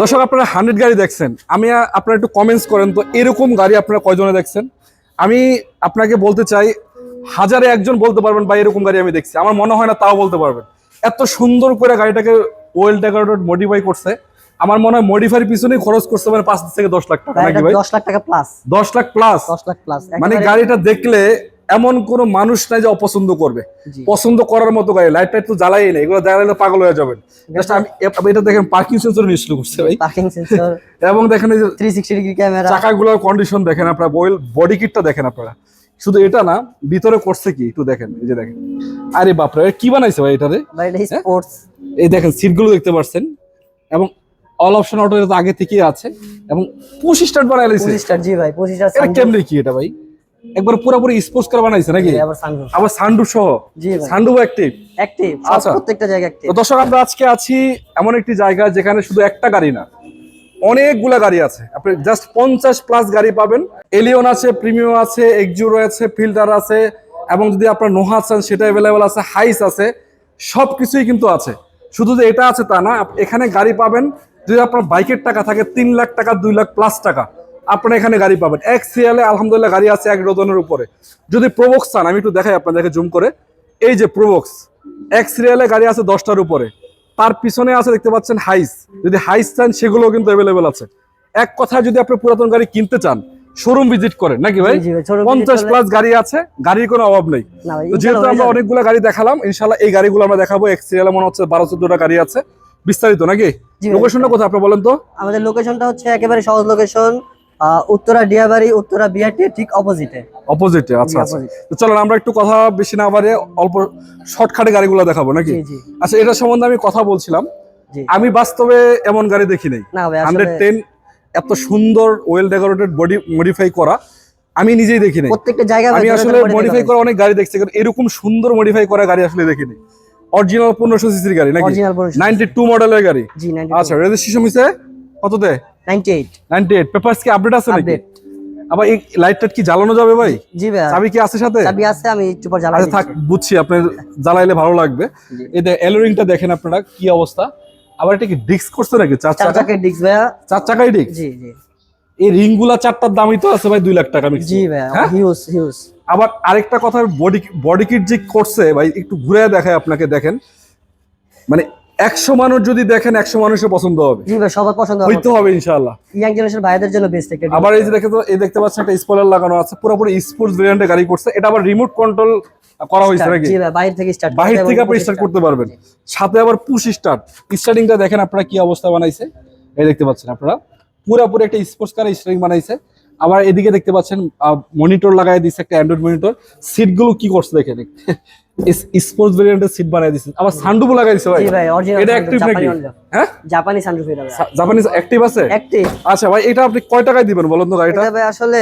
দর্শক আপনারা হান্ড্রেড গাড়ি দেখছেন। আমি আপনারা একটু কমেন্টস করেন তো এরকম গাড়ি আপনারা কয়জনে দেখছেন? আমি আপনাকে বলতে চাই হাজারে একজন বলতে পারবেন বা এরকম গাড়ি আমি দেখছি। আমার মনে হয় না তাও বলতে পারবেন। এত সুন্দর করে গাড়িটাকে ওয়েল ডেকোরেটেড মডিফাই করছে। আমার মনে হয় মডিফাইয়ের পিছনেই খরচ করছে পারে পাঁচ থেকে দশ লাখ টাকা নাকি ভাই? দশ লাখ টাকা প্লাস দশ লাখ প্লাস দশ লাখ প্লাস মানে গাড়িটা দেখলে এমন কোনো মানুষ নাই যে অপছন্দ করবে। পছন্দ করার মতো গাড়ি লাইট টাইট তো জ্বালাই নেই এগুলো জ্বালাইলে পাগল হয়ে যাবেন। Just আমি এটা দেখেন পার্কিং সেন্সর ইনস্টল করছে ভাই। পার্কিং সেন্সর এবং দেখেন এই যে থ্রি সিক্সটি ডিগ্রি ক্যামেরা চাকাগুলোর কন্ডিশন দেখেন আপনারা বডি কিটটা দেখেন আপনারা। শুধু এটা না ভিতরে করছে কি একটু দেখেন এই যে দেখেন। আরে বাপরে এ কি বানাইছে ভাই এটারে বা এটা স্পোর্টস এই দেখেন সিটগুলো দেখতে পাচ্ছেন এবং অল অপশন অটো এটা তো আগে থেকেই আছে। এবং পুশ স্টার্ট বানাই লাইছে পঁচিশ স্টার জি ভাই পঁচিশ স্টার এটা কেমনে কি এটা ভাই? একবার পুরোপুরি স্পোর্টস করে বানাইছে নাকি? আবার সানরুফ আবার সানডু সহ? জি সানডু অ্যাক্টিভ অ্যাক্টিভ আচ্ছা। প্রত্যেকটা জায়গা অ্যাক্টিভ তো দর্শক আমরা আজকে আছি এমন একটি জায়গা যেখানে শুধু একটা গাড়ি না অনেকগুলা গাড়ি আছে। আপনি জাস্ট পঞ্চাশ প্লাস গাড়ি পাবেন। এলিয়ন আছে প্রিমিয়াম আছে এক্সজুরো আছে ফিল্টার আছে এবং যদি আপনার নোহা চান সেটা অ্যাভেলেবেল আছে হাইস আছে সব কিছুই কিন্তু আছে। শুধু যে এটা আছে তা না এখানে গাড়ি পাবেন। যদি আপনার বাইকের টাকা থাকে তিন লাখ টাকা দুই লাখ প্লাস টাকা। আপনারা এখানে গাড়ি পাবেন। এক সিরিয়ালে আলহামদুলিল্লাহ গাড়ি আছে এক ডজনের উপরে। যদি প্রবক্স চান আমি একটু দেখাই আপনাদেরকে জুম করে। এই যে প্রবক্স এক সিরিয়ালে গাড়ি আছে দশটার উপরে। তার পিছনে আছে দেখতে পাচ্ছেন হাইস যদি হাইস চান সেগুলোও কিন্তু অ্যাভেলেবেল আছে। এক কথায় যদি আপনি পুরাতন গাড়ি কিনতে চান শোরুম ভিজিট করেন নাকি ভাই? পঞ্চাশ প্লাস গাড়ি আছে গাড়ির কোনো অভাব নেই। তো যেহেতু আমরা। অনেকগুলো গাড়ি দেখালাম ইনশাল্লাহ এই গাড়িগুলো আমরা দেখাবো। এক সিরিয়ালে মনে হচ্ছে বারো চোদ্দটা গাড়ি আছে। বিস্তারিত নাকি? লোকেশনটা কোথায় আপনি বলেন তো? আমাদের লোকেশনটা হচ্ছে একেবারে সহজ লোকেশন উত্তরা ডিয়াবাড়ি উত্তরা বিআরটি ঠিক অপোজিটে অপোজিটে আচ্ছা আচ্ছা। তো চলেন আমরা একটু কথা বেশি না বাড়িয়ে অল্প শর্টকাটে গাড়িগুলো দেখাবো নাকি? আচ্ছা এটা সম্বন্ধে আমি কথা বলছিলাম। আমি বাস্তবে এমন গাড়ি দেখি নাই। হান্ড্রেড টেন এত সুন্দর ওয়েল ডেকোরেটেড বডি মডিফাই করা আমি নিজেই দেখি নাই। প্রত্যেকটা জায়গা আমি আসলে মডিফাই করা অনেক গাড়ি দেখছি কারণ এরকম সুন্দর মডিফাই করা গাড়ি আসলে দেখিনি অরিজিনাল পনেরোশো সিসির গাড়ি নাকি? অরিজিনাল বড় নাইনটি টু মডেলের গাড়ি। জি আচ্ছা রেজিস্ট্রেশন হয়েছে কততে? 98 নাইনটি এইট। পেপার্স কি আপডেট আছে নাকি? আপডেট আবার এই লাইটটা কি জ্বালানো যাবে ভাই? জি ভাই চাবি কি আছে সাথে? চাবি আছে আমি একটু পর জ্বালাই আচ্ছা থাক বুঝছি আপনি জ্বালাইলে ভালো লাগবে। এই এলোরিংটা দেখেন আপনারা কি অবস্থা? আবার এটা কি ডিস্ক করছে নাকি? চার চার চাকা চাকার ডিস্ক ভাইয়া। চার চাকাই ডিস্ক জি জি। এই রিংগুলা চারটার দামই তো আছে ভাই দুই লাখ টাকা জি হ্যাঁ? হিউজ হিউজ আবার আরেকটা কথা বডি বডি কিট যে করছে ভাই একটু ঘুরে দেখায় আপনাকে দেখেন। মানে একশো মানুষ যদি দেখেন একশো মানুষের পছন্দ হবে। জি ভাই সবার পছন্দ হইতে হবে ইনশাআল্লাহ। ইয়াং জেনারেশন ভাইদের জন্য বেস্ট একটা আবার এই যে দেখে তো এই দেখতে পাচ্ছেন একটা স্পয়লার লাগানো আছে পুরোপুরি স্পোর্টস ভেরিয়েন্টে গাড়ি করছে। এটা আবার রিমোট কন্ট্রোল করা হয়েছে নাকি? জি ভাই বাইরে থেকে স্টার্ট বাহির থেকে আপনি স্টার্ট করতে পারবেন। সাথে আবার পুশ স্টার্ট স্টার্টিংটা দেখেন আপনারা কি অবস্থা বানাইছে। এই দেখতে পাচ্ছেন আপনারা। পুরোপুরি একটা স্পোর্টস কার স্টার্টিং বানাইছে। আবার এদিকে দেখতে পাচ্ছেন মনিটর লাগাই দিচ্ছে একটা অ্যান্ড্রয়েড মনিটর সিটগুলো কি করছে দেখেন? স্পোর্টস ভেরিয়েন্টের সিট বানাই দিচ্ছে আবার সানডুবো লাগাই দিচ্ছে ভাই। এটা অ্যাক্টিভ নাকি? হ্যাঁ? জাপানি সানরুফ এটা ভাই। জাপানিজ অ্যাক্টিভ আছে? অ্যাক্টিভ আচ্ছা ভাই এটা আপনি কয় টাকায় দিবেন বলুন তো গাড়িটা? এটা ভাই আসলে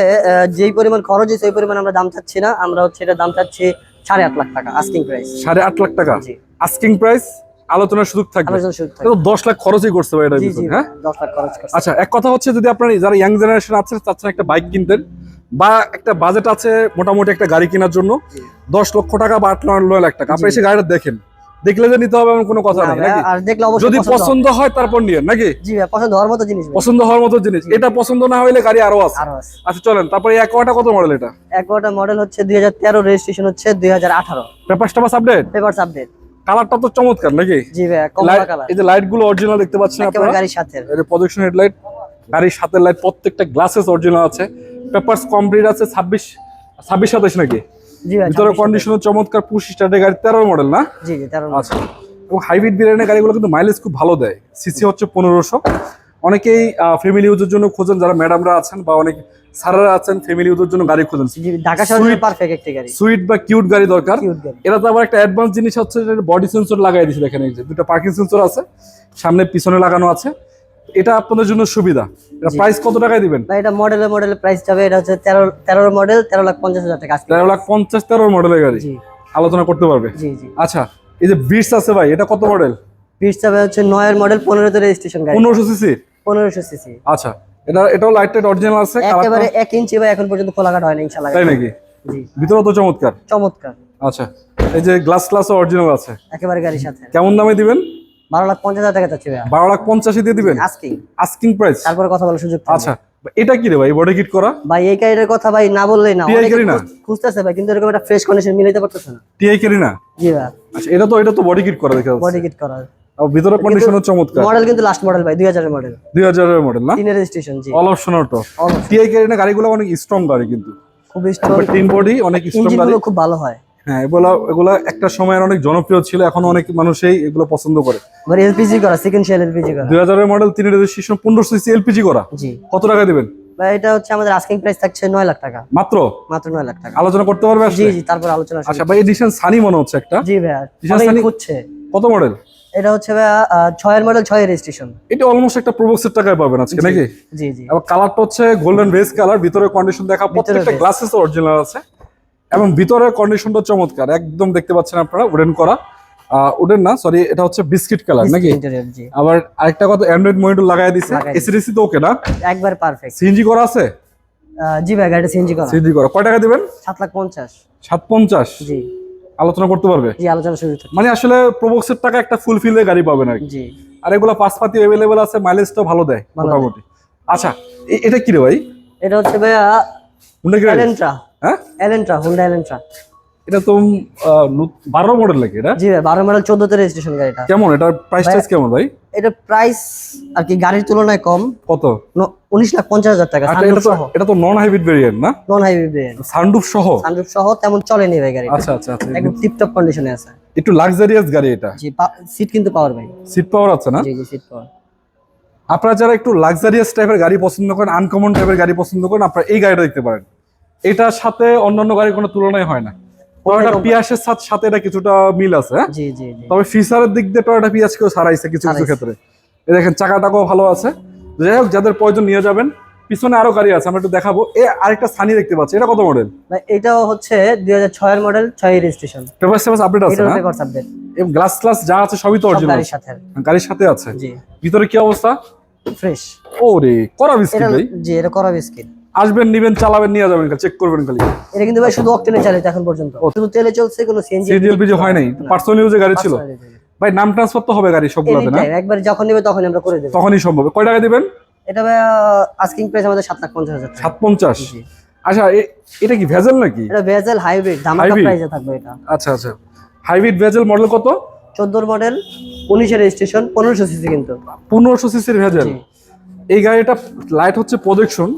যেই পরিমাণ খরচ হয়েছে ওই পরিমাণ আমরা দাম চাচ্ছি না। আমরা হচ্ছে এটা দাম চাচ্ছি সাড়ে আট লাখ টাকা আস্কিং প্রাইস সাড়ে আট লাখ টাকা? জি। আস্কিং প্রাইস আলোচনার সুযোগ থাকবে। দশ লাখ খরচই করছে ভাই এটা হ্যাঁ? দশ লাখ খরচ আচ্ছা এক কথা হচ্ছে যদি আপনার যারা ইয়াং জেনারেশন আছে চাচ্ছেন একটা বাইক কিনতেন বা একটা বাজেট আছে মোটামুটি একটা গাড়ি কেনার জন্য দশ লক্ষ টাকা বা আট নয় লাখ টাকা। আপনি এসে গাড়িটা দেখেন। দেখলে যে নিতে হবে এমন কোনো কথা না নেই নাকি? আর দেখলে অবশ্যই যদি পছন্দ হয় তারপর নিয়ে নাকি? জি ভাই পছন্দ হওয়ার মতো জিনিস পছন্দ হওয়ার মতো জিনিস। এটা পছন্দ না হইলে গাড়ি আরও আছে। আচ্ছা চলেন তারপরে একোয়াটা কত মডেল এটা? একবারটা মডেল হচ্ছে দুই হাজার তেরো রেজিস্ট্রেশন হচ্ছে দুই হাজার আঠারো। পেপারস টাপাস আপডেট পেপারস আপডেট কালারটা তো চমৎকার নাকি? জি ভাই কমলা কালার। এই যে লাইটগুলো অরিজিনাল দেখতে পাচ্ছেন আপনারা? গাড়ির সাথে। এটা প্রজেকশন হেডলাইট গাড়ির সাথে লাইট প্রত্যেকটা গ্লাসেস অরিজিনাল আছে। পেপারস কমপ্লিট আছে ছাব্বিশ ছাব্বিশ সাতাশ নাকি? জি ভাই ভিতরে 26 কন্ডিশন চমৎকার পুশ স্টার্টের গাড়ি তেরো মডেল না? জি জি তেরো আচ্ছা। এবং হাইব্রিড ভেরিয়েন্টের গাড়িগুলো কিন্তু মাইলেজ খুব ভালো দেয়। সিসি হচ্ছে পনেরোশো। অনেকেই ফ্যামিলি ইউজের জন্য খোঁজেন যারা ম্যাডামরা আছেন বা অনেক স্যাররা আছেন ফ্যামিলি ইউজের জন্য গাড়ি খোঁজেন। ঢাকা Sweet- পারফেক্ট একটা গাড়ি। সুইট বা কিউট গাড়ি দরকার। এটা তো আবার একটা অ্যাডভান্স জিনিস হচ্ছে বডি সেন্সর লাগাই দিয়েছে দেখেন এই যে দুটো পার্কিং সেন্সর আছে সামনে পিছনে লাগানো আছে। এটা আপনাদের জন্য সুবিধা। এটা প্রাইস কত টাকায় দিবেন? ভাই এটা মডেলে মডেলের প্রাইস যাবে এটা হচ্ছে তেরো তেরো মডেল তেরো লাখ পঞ্চাশ হাজার টাকা আজকে। তেরো লাখ পঞ্চাশ তেরো মডেলের গাড়ি। আলোচনা করতে পারবে? জি জি। আচ্ছা এই যে বিটস আছে ভাই এটা কত মডেল পিস যাবে হচ্ছে নয়ের মডেল পনেরোতে রেজিস্ট্রেশন গাড়ি। পনেরোশো সিসি পনেরোশো সিসি আচ্ছা এটা এটাও লাইট টাইট অরিজিনাল আছে একেবারে এক ইঞ্চি ভাই এখন পর্যন্ত খোলাঘাট হয় না ইনশাল্লাহ তাই নাকি? জি ভিতরে তো চমৎকার। চমৎকার। আচ্ছা এই যে গ্লাস গ্লাস অরিজিনাল আছে। একেবারে গাড়ির সাথে। কেমন দামে দিবেন? বারো লাখ পঞ্চাশ হাজার টাকা চাচ্ছি ভাইয়া। বারো লাখ পঞ্চাশে দিয়ে দিবেন? আস্কিং আস্কিং প্রাইস তারপরে কথা বলার সুযোগ। আচ্ছা এটা কি রে ভাই বডি কিট করা? ভাই এই গাড়িটার কথা ভাই না বললেই না। গাড়ি না? খুঁজতেছে ভাই কিন্তু এরকম একটা ফ্রেশ কন্ডিশন মিলাইতে পারতেছে না। টিআই কেরি না? জি ভাই। আচ্ছা এটা তো এটা তো বডি কিট করা দেখা বডি কিট করা। ভিতরে কন্ডিশনও চমৎকার। মডেল কিন্তু লাস্ট মডেল ভাই দুই হাজারের মডেল দুই হাজারের মডেল না? তিনের রেজিস্ট্রেশন জি। অল অপশন অটো টিআই কেরি গাড়িগুলো অনেক স্ট্রং গাড়ি কিন্তু। খুব স্ট্রং তিন বডি অনেক স্ট্রং গাড়ি। খুব ভালো হয়। হ্যাঁ এগুলো এগুলো একটা সময়ের অনেক জনপ্রিয় ছিল এখন অনেক মানুষই এগুলো পছন্দ করে। এবার এলপিজি করা সেকেন্ড শেল এলপিজি করা। দুই হাজারের মডেল তিন রেজিস্ট্রেশন পনেরো সিসি এলপিজি করা। জি। কত টাকা দিবেন? ভাই এটা হচ্ছে আমাদের আস্কিং প্রাইস থাকছে নয় লাখ টাকা। মাত্র? মাত্র নয় লাখ টাকা। আলোচনা করতে পারবে জি জি তারপর আলোচনা আচ্ছা ভাই এডিশন সানি মনে হচ্ছে একটা? জি ভাইয়া বিশাল সানি- খুঁজছে? কত মডেল এটা হচ্ছে ছয়ের মডেল ছয়ের রেজিস্ট্রেশন এটা অলমোস্ট একটা প্রোবক্সের টাকায় পাবেন আজকে নাকি? জি জি। আবার কালারটা হচ্ছে গোল্ডেন বেস কালার ভিতরে কন্ডিশন দেখা প্রত্যেকটা গ্লাসেস অরিজিনাল আছে। এবং ভিতরে কন্ডিশনটা চমৎকার একদম দেখতে পাচ্ছেন আপনারা উডেন করা। উডেন না সরি এটা হচ্ছে বিস্কিট কালার নাকি? আবার আরেকটা কথা অ্যান্ড্রয়েড মনিটর লাগাই দিছে। এসিডিসি তো ওকে না? একবার পারফেক্ট সিএনজি করা আছে? জি ভাই গাড়িটা সিএনজি করা। সিএনজি করা। কয় টাকা দিবেন? সাত লাখ পঞ্চাশ। সাত পঞ্চাশ। জি। আলোচনা করতে পারবে? জি আলোচনা মানে আসলে প্রবক্সের টাকা একটা ফুল ফিলে গাড়ি পাবেন আর জি। আর এগুলো পাঁচপাতি অ্যাভেলেবেল আছে মাইলেজটাও ভালো দেয় ভালো দেয়। মোটামুটি। আচ্ছা এটা কি রে ভাই? এটা হচ্ছে ভাইয়া হুন্ডা? এলেন্ট্রা হ্যাঁ? এলেন্ট্রা হুন্ডা এলেন্ট্রা এটা তো বারো মডেল নাকি এটা? জি ভাই বারো মডেল চোদ্দতে রেজিস্ট্রেশন গাড়িটা কেমন? এটার প্রাইস টাইস কেমন ভাই? এটা প্রাইস আর কি গাড়ির তুলনায় কম। কত? উনিশ লাখ পঞ্চাশ হাজার টাকা আচ্ছা এটা তো নন হাইব্রিড ভেরিয়েন্ট না? নন হাইওয়ে ব্রেন সানরুফ সহ? সানরুফ সহ তেমন চলেনি ভাই গাড়ি আচ্ছা আচ্ছা আচ্ছা একদম টিপটপ কন্ডিশনে আছে। একটু লাক্সারিয়াস গাড়ি এটা। জি সিট কিন্তু পাওয়ার ভাই। সিট পাওয়ার আছে না? জি জি সিট পাওয়ার আপনারা যারা একটু লাক্সারিয়াস টাইপের গাড়ি পছন্দ করেন আনকমন টাইপের গাড়ি পছন্দ করেন আপনারা এই গাড়িটা দেখতে পারেন। এটার সাথে অন্যান্য গাড়ির কোনো তুলনায় হয় না। টয়োটা পিয়াসের সাথে সাথে এটা কিছুটা মিল আছে হ্যাঁ? জি জি তবে ফিচারের দিক দিয়ে টয়োটা পিয়াসকেও ছাড়াইছে কিছু কিছু ক্ষেত্রে। এই দেখেন চাকাটাকেও ভালো আছে। যাই হোক যাদের প্রয়োজন নিয়ে যাবেন। পিছনে আরও গাড়ি আছে আমরা একটু দেখাবো। এ আরেকটা সানি দেখতে পাচ্ছি এটা কত মডেল এটাও হচ্ছে দুই হাজার ছয়ের মডেল ছয় রেজিস্ট্রেশন পেপার সেপার আপডেট আছে না? রেকর্ড আপডেট এবং গ্লাস ক্লাস যা আছে সবই তো অরিজিনাল গাড়ির সাথে। গাড়ির সাথে আছে। জি। ভিতরে কি অবস্থা? ফ্রেশ ও রে করা বিস্কিট ভাই। জি এটা করা বিস্কিট। আসবেন নিবেন চালাবেন নিয়ে যাবেন চেক করবেন খালি। এটা কিন্তু ভাই শুধু অকটেনে চালিত এখন পর্যন্ত। শুধু তেলে চলছে কোনো সিএনজি সিজিএলপিজি হয় নাই। পার্সোনাল ইউজে গাড়ি ছিল। ভাই নাম ট্রান্সফার তো হবে গাড়ি সবগুলোতে না? একবার যখন নেবে তখন আমরা করে দেবো। তখনই সম্ভব। কয় টাকা দিবেন? এটা ভাই আস্কিং প্রাইস আমাদের সাত লাখ পঞ্চাশ হাজার টাকা। সাত পঞ্চাশ জি। আচ্ছা এটা কি ভেজেল নাকি? এটা ভেজেল হাইব্রিড ধামাকা প্রাইসে থাকবে এটা। আচ্ছা আচ্ছা। হাইব্রিড ভেজেল মডেল কত? চোদ্দোর মডেল উনিশের রেজিস্ট্রেশন পনেরোশো সিসি কিন্তু। পনেরোশো সিসির ভেজেল। এই গাড়িটা লাইট হচ্ছে প্রজেকশন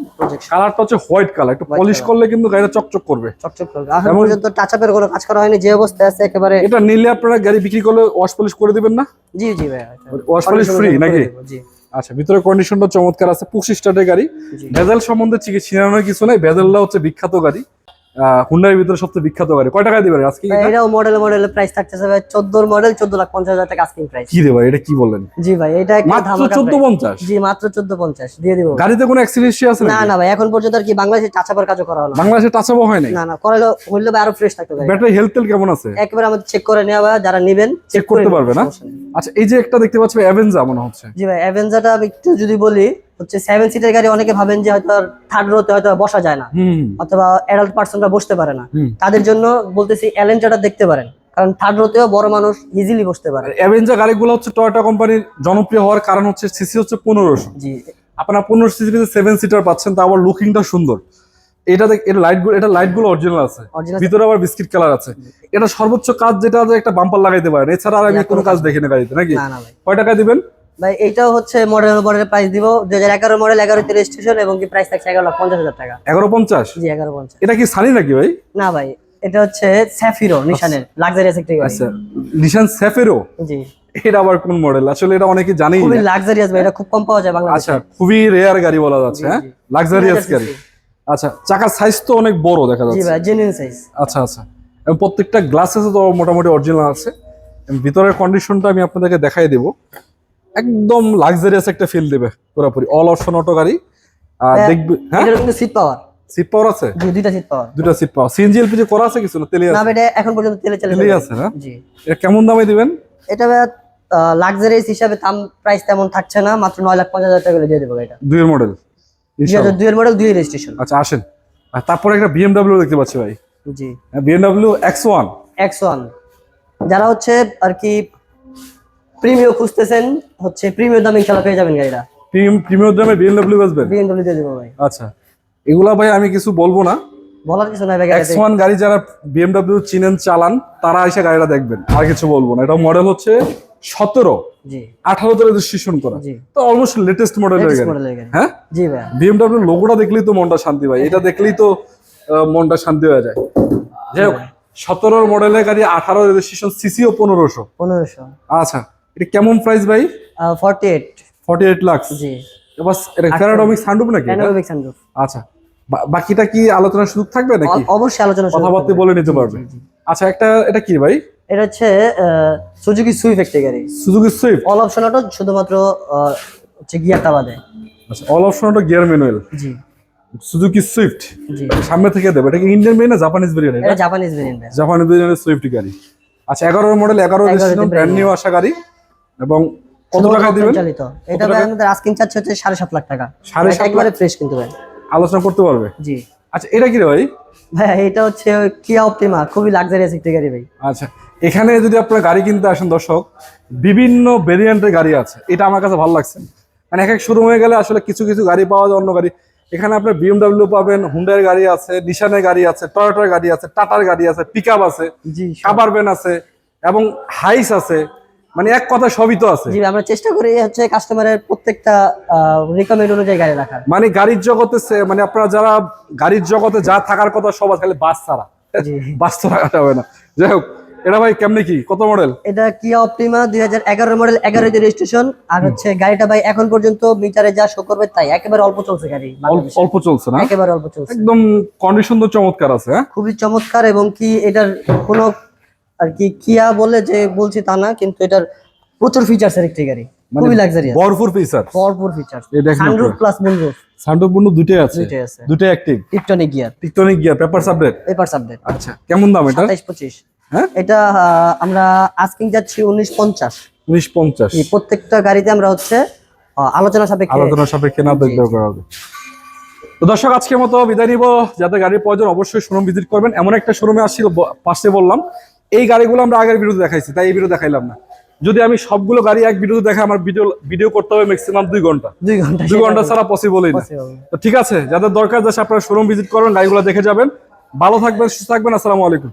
কালারটা হচ্ছে হোয়াইট কালার একটু পলিশ করলে কিন্তু গাড়িটা চকচক করবে। চকচক করবে। এখন পর্যন্ত টাচ আপের কোনো কাজ করা হয়নি যে অবস্থায় আছে একেবারে এটা নিলে আপনারা গাড়ি বিক্রি করলে ওয়াশ পলিশ করে দিবেন না? জি জি ভাই ওয়াশ পলিশ ফ্রি নাকি? জি। আচ্ছা ভিতরে কন্ডিশনটা চমৎকার আছে পুশ স্টার্টের গাড়ি। ভেজাল সম্বন্ধে চিকিৎসা নেওয়ার কিছু নাই ভেজালটা হচ্ছে বিখ্যাত গাড়ি। হুন্ডার ভিতরে সবচেয়ে বিখ্যাত গাড়ি। কয় টাকা দিবেন আজকে এটাও মডেল মডেলের প্রাইস থাকতেছে ভাই চোদ্দোর মডেল চোদ্দ লাখ পঞ্চাশ হাজার টাকা আস্কিং প্রাইস কি রে ভাই এটা কি বললেন জি ভাই এটা একটা মাত্র ধামাকা চোদ্দ price। পঞ্চাশ জি মাত্র চোদ্দ পঞ্চাশ দিয়ে দিব। গাড়িতে কোনো অ্যাক্সিডেন্ট আছে না না ভাই এখন পর্যন্ত আর কি বাংলাদেশে চাচাবার কাজও করা হলো। বাংলাদেশে টাচাবো হয় নাই? না না করাইলো হইলে ভাই আরও ফ্রেশ থাকতো গাড়ি ব্যাটারি হেলথ তেল কেমন আছে? একবার আমাদের চেক করে নেওয়া ভাই যারা নেবেন চেক করতে পারবে না? আচ্ছা এই যে একটা দেখতে পাচ্ছি অ্যাভেঞ্জা মনে হচ্ছে। জি ভাই অ্যাভেঞ্জারটা আমি একটু যদি বলি হচ্ছে সেভেন সিটের গাড়ি অনেকে ভাবেন যে হয়তো থার্ড রোতে হয়তো বসা যায় না। অথবা অ্যাডাল্ট পার্সনরা বসতে পারে না। তাদের জন্য বলতেছি অ্যালেন্টাটা দেখতে পারেন। কারণ থার্ড রোতেও বড় মানুষ ইজিলি বসতে পারে। অ্যাভেঞ্জা গাড়িগুলো হচ্ছে টয়োটা কোম্পানির জনপ্রিয় হওয়ার কারণ হচ্ছে সিসি হচ্ছে পনেরোশো। জি। আপনারা পনেরো সিসিতে সেভেন সিটার পাচ্ছেন তা আবার লুকিংটা সুন্দর। এটা দেখ এটা লাইটগুলো এটা লাইটগুলো অরিজিনাল আছে। ভিতরে আবার বিস্কিট কালার আছে। এটা সর্বোচ্চ কাজ যেটা একটা বাম্পার লাগাইতে পারেন। এছাড়া আর আমি কোনো কাজ কাজ দেখি না গাড়িতে নাকি? কয় টাকা দিবেন? ভাই এইটাও হচ্ছে মডেল মডেলের প্রাইস দিব। দুই হাজার এগারো মডেল এগারোতে রেজিস্ট্রেশন এবং কি প্রাইস থাকছে এগারো পঞ্চাশ হাজার টাকা। এগারো পঞ্চাশ? জি এগারো পঞ্চাশ। এটা কি সানি নাকি ভাই? না ভাই এটা হচ্ছে স্যাফিরো নিশানের লাক্সারিয়াস একটি গাড়ি। আচ্ছা নিশান সেফেরো জি। এটা আবার কোন মডেল আসলে এটা অনেকে জানেই খুবই লাক্সারিয়াস ভাই এটা খুব কম পাওয়া যায় বাংলাদেশে। আচ্ছা খুবই রেয়ার গাড়ি বলা যাচ্ছে হ্যাঁ? লাক্সারিয়াস 3000 গাড়ি। আচ্ছা চাকার সাইজ তো অনেক বড় দেখা যাচ্ছে জি ভাই জেনুইন সাইজ আচ্ছা আচ্ছা। এবং প্রত্যেকটা গ্লাসেসে তো মোটামুটি অরিজিনাল আছে। ভিতরের কন্ডিশনটা আমি আপনাদেরকে দেখাই দেব। একদম লাক্সারিয়াস একটা ফিল দেবে পুরোপুরি। অল অপশন অটো গাড়ি। আর হ্যাঁ, দেখবে হ্যাঁ? এটার কিন্তু সিট পাওয়ার সিট পাওয়ার আছে? জি দুইটা সিট পাওয়ার দুটা সিট পাওয়ার সিএনজি এলপিজি করা আছে কিছু না? তেলে না আছে? ভাই, এটা এখন পর্যন্ত তেলে চলে তেলেই আছে না? জি। এটা কেমন দামে দিবেন? এটা লাক্সারিয়াস হিসাবে দাম প্রাইস তেমন থাকছে না। মাত্র নয় লাখ পঞ্চাশ হাজার টাকা করে দিয়ে দেবো এটা দুইয়ের মডেল দুই হাজার দুইয়ের মডেল দুই রেজিস্ট্রেশন আচ্ছা আসেন। আর তারপরে একটা বিএমডাব্লিউ দেখতে পাচ্ছি ভাই। জি। BMW X one X one যারা হচ্ছে আর কি প্রিমিয়াম খুঁজতেছেন হচ্ছে প্রিমিয়াম দামে ইনশাল্লাহ পেয়ে যাবেন গাড়িটা। প্রিমিয়াম দামে বিএমডব্লিউ বেচবেন বিএনডব্লিউ দিয়ে দেবো ভাই। আচ্ছা। এগুলা ভাই আমি কিছু বলব না। বলার কিছু নাই ভাই এক্স গাড়িতে গাড়ি যারা বিএমডব্লিউ চিনেন চালান তারা এসে গাড়িটা দেখবেন। আর কিছু বলব না। এটা মডেল হচ্ছে সতেরো। জি। আঠারোতে রেজিস্ট্রেশন করা। তো অলমোস্ট লেটেস্ট মডেল হয়ে গাড়ি। হ্যাঁ? জি ভাই। বিএমডব্লিউ লোগোটা দেখলেই তো মনটা শান্তি পায় এটা দেখলেই তো মনটা শান্তি হয়ে যায়। যাই হোক সতেরোর মডেলের গাড়ি আঠারো রেজিস্ট্রেশন সিসিও পনেরোশো। পনেরোশো। আচ্ছা। এটা কেমন প্রাইস ভাই? Forty eight forty eight lakh জি এবার এটা প্যারাডমিক সানরুফ নাকি এটা? প্যানোরামিক সানরুফ আচ্ছা। বাকিটা কি আলোচনার সুযোগ থাকবে নাকি? অবশ্যই আলোচনা কথাবার্তা বলে নিতে পারবে। আচ্ছা একটা এটা কি ভাই? এটা হচ্ছে সুজুকি সুইফট একটি গাড়ি। Suzuki Swift all option auto শুধুমাত্র হচ্ছে গিয়ারটা বাদে আচ্ছা অল অপশন ওটা গিয়ার ম্যানুয়াল জি। সুজুকি সুইফট জি। সামনে থেকে দেবে। এটা কি ইন্ডিয়ান মেয়ে না জাপানিজ ভেরিয়েন্ট এটা? জাপানিজ ভেরিয়েন্ট জাপানিজ ভেরিয়েন্টের সুইফট গাড়ি। আচ্ছা এগারোর মডেল এগারো 11 রেজিস্ট্রেশন ব্র্যান্ড নিউ আসা গাড়ি। এবং কত টাকা দিবেন? চালিত। এটা ভাই আমাদের আস্কিং চার্জ হচ্ছে সাড়ে সাত লাখ টাকা। সাড়ে এটা সাত একবারে ফ্রেশ কিন্তু ভাই আলোচনা করতে পারবে? জি। আচ্ছা এটা কি রে ভাই? ভাই এটা হচ্ছে কিয়া অপটিমা খুবই লাক্সারিয়াস একটি গাড়ি ভাই। আচ্ছা এখানে যদি আপনারা গাড়ি কিনতে আসেন দর্শক বিভিন্ন ভেরিয়েন্টের গাড়ি আছে। এটা আমার কাছে ভালো লাগছে। মানে এক এক শুরু হয়ে গেলে আসলে কিছু কিছু গাড়ি পাওয়া যায় অন্য গাড়ি। এখানে আপনার বিএমডাব্লিউ পাবেন হুন্ডার গাড়ি আছে নিশানের গাড়ি আছে টয়োটার গাড়ি আছে টাটার গাড়ি আছে পিক আছে জি কাবারবেন আছে এবং হাইস আছে। মানে এক কথা সবই তো আছে। জি আমরা চেষ্টা করি হচ্ছে কাস্টমারের প্রত্যেকটা রিকমেন্ড অনুযায়ী গাড়ি রাখার। মানে গাড়ির জগতে মানে আপনারা যারা গাড়ির জগতে যা থাকার কথা সব খালি বাস ছাড়া। বাস তো রাখা যাবে না। যাই হোক এটা ভাই কেমনে কি? কত মডেল এটা কিয়া অপটিমা দুই হাজার এগারো মডেল এগারো রেজিস্ট্রেশন আর হচ্ছে গাড়িটা ভাই এখন পর্যন্ত মিটারে যা শো করবে তাই একেবারে অল্প চলছে গাড়ি অল্প চলছে না? একেবারে অল্প চলছে। একদম কন্ডিশন তো চমৎকার আছে হ্যাঁ? খুবই চমৎকার এবং কি এটার কোনো আর কি কিয়া বলে যে বলছি তা না কিন্তু এটার প্রচুর ফিচার্স এর একটি গাড়ি। মানে খুবই লাক্সারিয়াস ভরপুর ফিচার ভরপুর ফিচার্স এই দেখেন সানরুফ প্লাস মুনরুফ সান্ডপূর্ণ দুটোই আছে। দুইটাই আছে। দুটোই active tiptronic gear tiptronic gear paper update paper update আচ্ছা কেমন দাম এটা? সাতাইশ পঁচিশ। হ্যাঁ? এটা আমরা আস্কিং যাচ্ছি উনিশ পঞ্চাশ। উনিশ পঞ্চাশ। এই প্রত্যেকটা গাড়িতে আমরা হচ্ছে আলোচনা সাপেক্ষে আলোচনা সাপেক্ষে না দেখলেও করা হবে তো দর্শক আজকের মতো বিদায় নিব। যাদের গাড়ির প্রয়োজন অবশ্যই শোরুম ভিজিট করবেন। এমন একটা শোরুমে আসছিল পাশে বললাম। এই গাড়িগুলো আমরা আগের বিরুদ্ধে দেখাইছি তাই এই বিরুদ্ধে দেখাইলাম না। যদি আমি সবগুলো গাড়ি এক বিরুদ্ধে দেখা আমার ভিডিও ভিডিও করতে হবে ম্যাক্সিমাম দুই ঘণ্টা। দুই ঘণ্টা দুই ঘণ্টা ছাড়া পসিবলই না। তো ঠিক আছে যাদের দরকার যাচ্ছে আপনারা শোরুম ভিজিট করবেন গাড়িগুলো দেখে যাবেন। ভালো থাকবেন সুস্থ থাকবেন আসসালামু আলাইকুম।